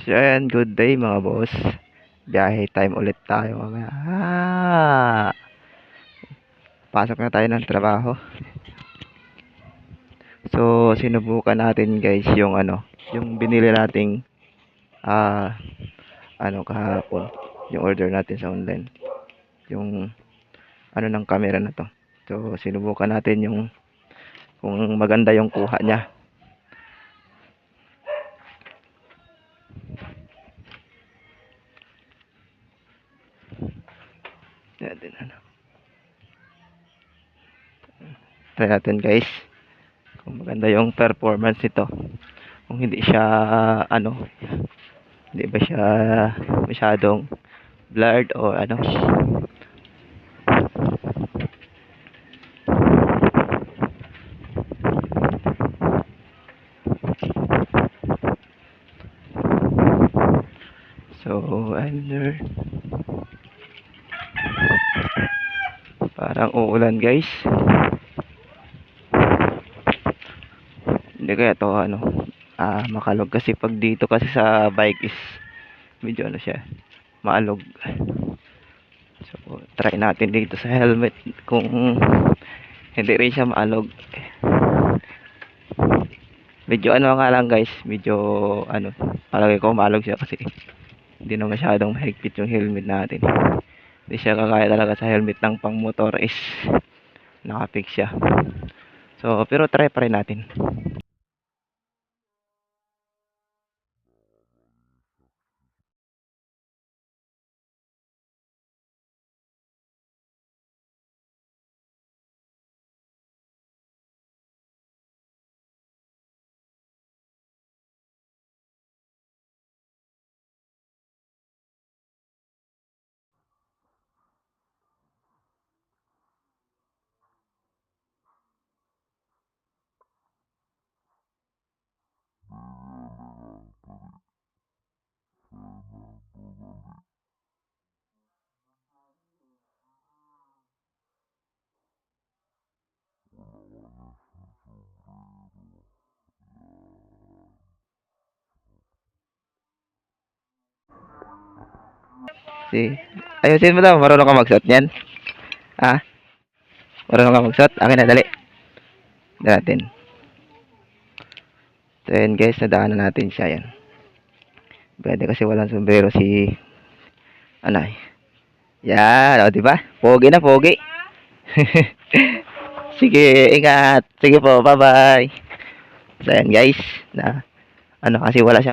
So, ayan, good day mga boss. Biyahe time ulit tayo mamaya. Ah! Pasok na tayo ng trabaho. So, sinubukan natin guys yung ano, yung binili nating ah ano kahapon, yung order natin sa online. Yung ano ng camera na to. So, sinubukan natin yung kung maganda yung kuha niya. Tingnan natin ano. Try natin guys. Kung maganda yung performance nito. Kung hindi siya ano, hindi ba siya masyadong blurred o ano. So, under Parang uulan guys. Hindi kaya to ano, ah makalog kasi pag dito kasi sa bike is medyo ano siya, maalog. So, try natin dito sa helmet kung hindi rin siya maalog. Medyo ano nga lang guys, medyo ano, palagay ko maalog siya kasi hindi na masyadong mahigpit yung helmet natin. Hindi siya kagaya talaga sa helmet ng pang motor is nakapix siya. So, pero try pa rin natin. Si, ayusin mo daw, marunong ka magsuot niyan. Ha? Marunong ka magsuot? Akin na, dali. Dali natin. So, yan guys, nadaanan natin siya yan. Pwede kasi walang sombrero si Anay. Yan, o, diba? Pogi na, pogi. Sige, ingat. Sige po, bye-bye. So, guys, na, ano, kasi wala siya